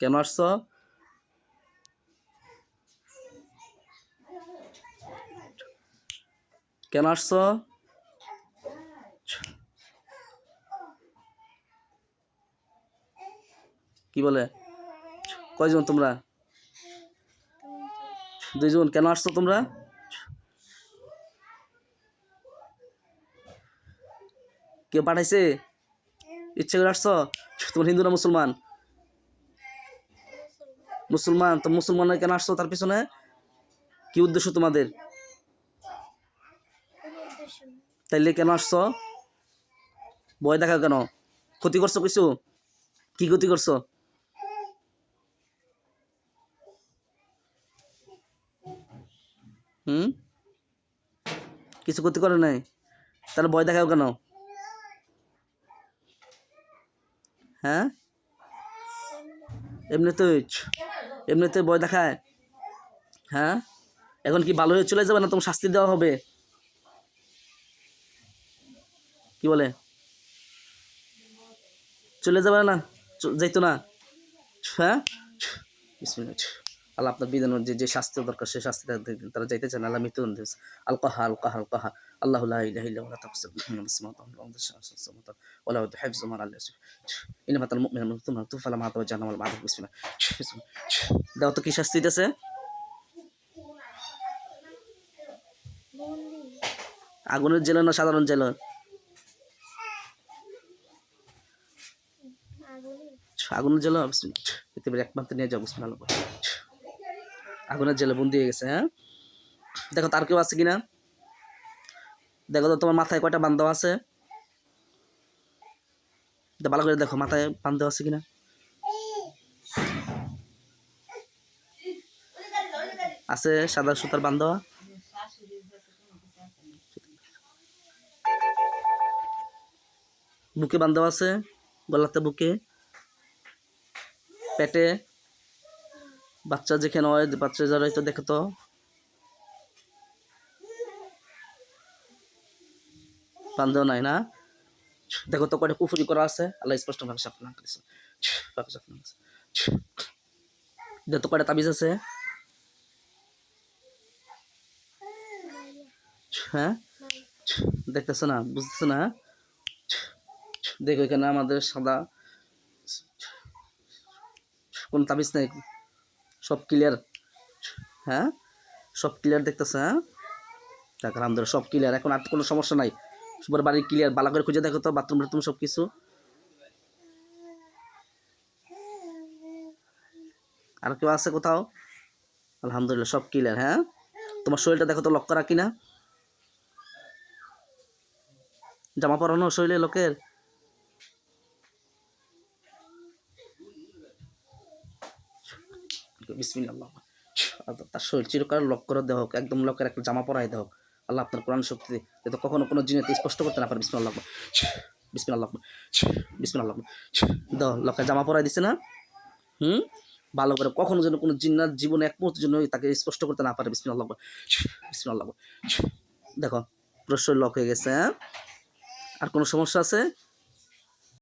কেন আসছো? কেন আসছো? কি বলে? কয়জন তোমরা? দুইজন। কেন আসছো তোমরা? কে পাঠাইছে? ইচ্ছে করে আসছো? তোমার হিন্দু না মুসলমান? মুসলমান, তো মুসলমানের কেন আসছো তার পিছনে? কি উদ্দেশ্য তোমাদের? তাইলে কেন আসছো? ভয় দেখা কেন? ক্ষতি করছ কিছু? কি ক্ষতি করছ? হুম? কিছু ক্ষতি করে নাই? তাহলে ভয় দেখাও কেন? হ্যাঁ? এমনিতে এমনিতে ভয় দেখায়? হ্যাঁ? এখন কি ভালো হয়ে চলে যাবে না তোমার শাস্তি দেওয়া হবে? কি বলে? চলে যাবে না? যাইতো না? হ্যাঁ। আল্লাহ আপনার বিধান যে যে শাস্তি দরকার দিয়ে দিন। তারা যাইতে চান আল্লাহ মৃত্যু আল কাহা আল কাহা আল কাহা আল্লাহ আল। দাও তো কি শাস্তি দিতেছে? আগুনের জেলা না সাধারণ জেলা? আগুনে আগুনের জেলা পৃথিবীর একমাত্র নিয়ে যাও। বিসমিল্লাহ। আগুনের জেলে বন্দি হয়ে গেছে হ্যাঁ? দেখো, তার কেউ আছে কিনা? দেখো তো, তোমার মাথায় কয়টা বান্ধব আছে? ভালো করে দেখো, মাথায় বান্ধব আছে কিনা? আছে, সাদা সুতার বান্ধবা? বুকে বান্ধব আছে, গলাতে বুকে? পেটে? বাচ্চা যেখানে হয়, বাচ্চা যারা হয়তো দেখো তো। বান্ধব নাই না? দেখো তো কয়টা কুফুরি করা আছে। আল্লাহ স্পষ্ট ভাবে সাফনা করেছে করেছে দেখো কয়টা তাবিজ আছে। হ্যাঁ? দেখতেছো না? বুঝতেছো না? দেখো এখানে আমাদের সাদা। কোন তাবিজ নেই। সব ক্লিয়ার হ্যাঁ? সব ক্লিয়ার দেখতেছে হ্যাঁ? দেখ, আলহামদুলিল্লাহ, সব ক্লিয়ার এখন আর কোনো সমস্যা নাই। সবার বাড়ি ক্লিয়ার ভালো করে খুঁজে দেখো তো বাথরুম টাথরুম সব কিছু। আর কেউ আছে কোথাও? আলহামদুলিল্লাহ, সব ক্লিয়ার হ্যাঁ? তোমার শরীরটা দেখো তো লক করা কিনা জামা পরানো শরীরে লোকের? বিসমিল্লাহ। তার শরীর চিরকাল লক করে দেওয়া হোক, একদম একটা জামা পরাই দেওয়া হোক। আল্লাহ আপনার কোরআন কখনো কোনো জিনিস স্পষ্ট করতে না পারে। বিসমিল্লাহ। বিসমিল্লাহ। বিসমিল্লাহ। জামা পরাই দিছে না? হুম? ভালো করে কখনো যেন কোনো জিন্নার জীবনে এক মুহূর্তের জন্য তাকে স্পষ্ট করতে না পারে। বিসমিল্লাহ। বিসমিল্লাহ। দেখো পুরো শরীর লক হয়ে গেছে হ্যাঁ? আর কোনো সমস্যা আছে?